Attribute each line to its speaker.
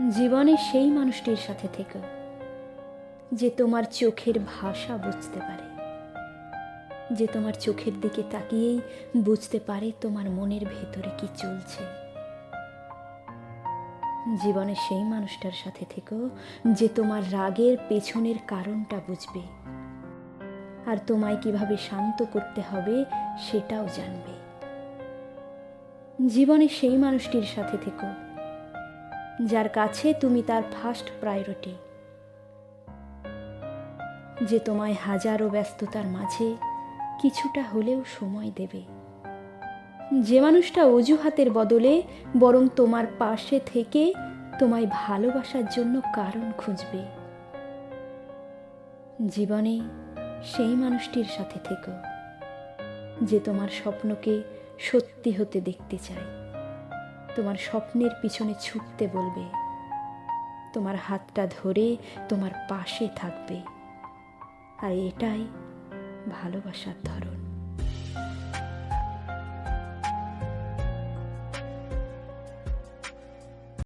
Speaker 1: জীবনে সেই মানুষটির সাথে থেকো, যে তোমার চোখের ভাষা বুঝতে পারে, যে তোমার চোখের দিকে তাকিয়েই বুঝতে পারে তোমার মনের ভেতরে কি চলছে। জীবনে সেই মানুষটার সাথে থেকো, যে তোমার রাগের পেছনের কারণটা বুঝবে, আর তোমায় কীভাবে শান্ত করতে হবে সেটাও জানবে। জীবনে সেই মানুষটির সাথে থেকো যার কাছে তুমি তার ফার্স্ট প্রায়োরিটি যে তোমায় হাজারো ব্যস্ততার মাঝে কিছুটা হলেও সময় দেবে। যে মানুষটা অজুহাতের বদলে বরং তোমার পাশে থেকে তোমায় ভালোবাসার জন্য কারণ খুঁজবে। জীবনে সেই মানুষটির সাথে থেকো, যে তোমার স্বপ্নকে সত্যি হতে দেখতে চায়। তোমার স্বপ্নের পিছনে ছুটতে বলবে। তোমার হাতটা ধরে তোমার পাশে থাকবে। আর এটাই ভালোবাসার ধরন।